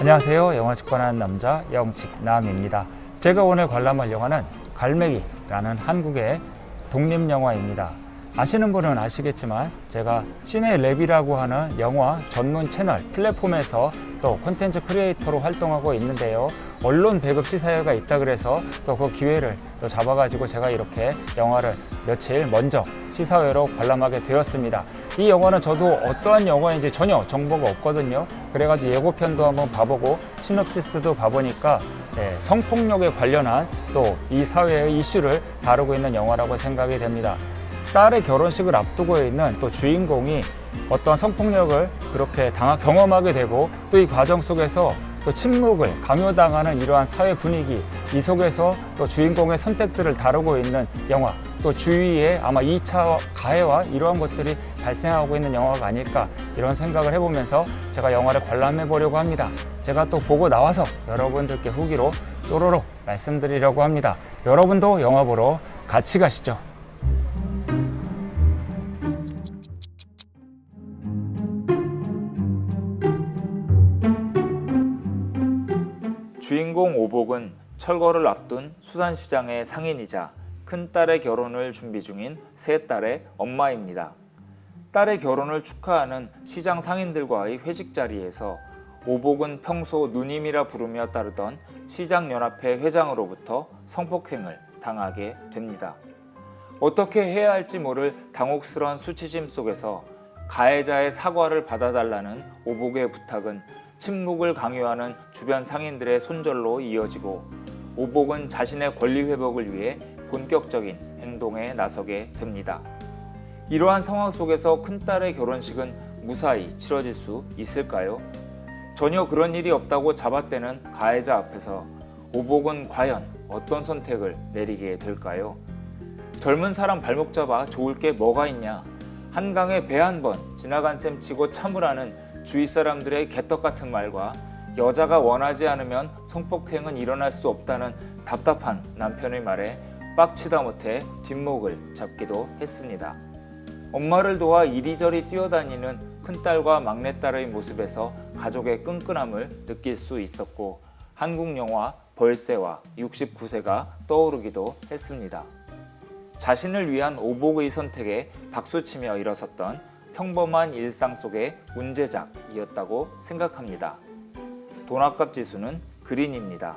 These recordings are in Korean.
안녕하세요. 영화 직관하는 남자 영직남입니다. 제가 오늘 관람할 영화는 갈매기라는 한국의 독립 영화입니다. 아시는 분은 아시겠지만 제가 시네랩이라고 하는 영화 전문 채널 플랫폼에서 또 콘텐츠 크리에이터로 활동하고 있는데요. 언론 배급 시사회가 있다 그래서 또 그 기회를 또 잡아가지고 제가 이렇게 영화를 며칠 먼저 시사회로 관람하게 되었습니다. 이 영화는 저도 어떠한 영화인지 전혀 정보가 없거든요. 그래가지고 예고편도 한번 봐보고 시놉시스도 봐보니까 네, 성폭력에 관련한 또 이 사회의 이슈를 다루고 있는 영화라고 생각이 됩니다. 딸의 결혼식을 앞두고 있는 또 주인공이 어떤 성폭력을 그렇게 당하 경험하게 되고 또 이 과정 속에서 또 침묵을 강요당하는 이러한 사회 분위기 이 속에서 또 주인공의 선택들을 다루고 있는 영화 또 주위에 아마 2차 가해와 이러한 것들이 발생하고 있는 영화가 아닐까 이런 생각을 해보면서 제가 영화를 관람해 보려고 합니다. 제가 또 보고 나와서 여러분들께 후기로 쪼로록 말씀드리려고 합니다. 여러분도 영화 보러 같이 가시죠. 주인공 오복은 철거를 앞둔 수산시장의 상인이자 큰딸의 결혼을 준비 중인 세 딸의 엄마입니다. 딸의 결혼을 축하하는 시장 상인들과의 회식 자리에서 오복은 평소 누님이라 부르며 따르던 시장연합회 회장으로부터 성폭행을 당하게 됩니다. 어떻게 해야 할지 모를 당혹스러운 수치심 속에서 가해자의 사과를 받아달라는 오복의 부탁은 침묵을 강요하는 주변 상인들의 손절로 이어지고 오복은 자신의 권리 회복을 위해 본격적인 행동에 나서게 됩니다. 이러한 상황 속에서 큰딸의 결혼식은 무사히 치러질 수 있을까요? 전혀 그런 일이 없다고 잡아떼는 가해자 앞에서 오복은 과연 어떤 선택을 내리게 될까요? 젊은 사람 발목 잡아 좋을 게 뭐가 있냐? 한강에 배 한 번 지나간 셈 치고 참으라는 주위 사람들의 개떡 같은 말과 여자가 원하지 않으면 성폭행은 일어날 수 없다는 답답한 남편의 말에 빡치다 못해 뒷목을 잡기도 했습니다. 엄마를 도와 이리저리 뛰어다니는 큰딸과 막내딸의 모습에서 가족의 끈끈함을 느낄 수 있었고 한국 영화 벌새와 69세가 떠오르기도 했습니다. 자신을 위한 오복의 선택에 박수치며 일어섰던 평범한 일상 속의 문제작이었다고 생각합니다. 돈 아깝 지수는 그린입니다.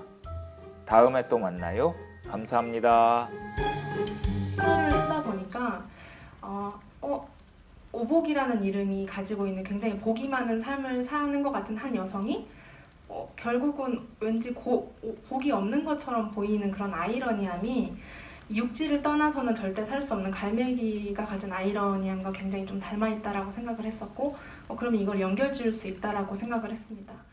다음에 또 만나요. 감사합니다. 시나리오를 쓰다 보니까 어, 어, 오복이라는 이름이 가지고 있는 굉장히 복이 많은 삶을 사는 것 같은 한 여성이 어, 결국은 왠지 고, 오- 복이 없는 것처럼 보이는 그런 아이러니함이 육지를 떠나서는 절대 살 수 없는 갈매기가 가진 아이러니함과 굉장히 좀 닮아 있다라고 생각을 했었고 어, 그러면 이걸 연결 지을 수 있다라고 생각을 했습니다.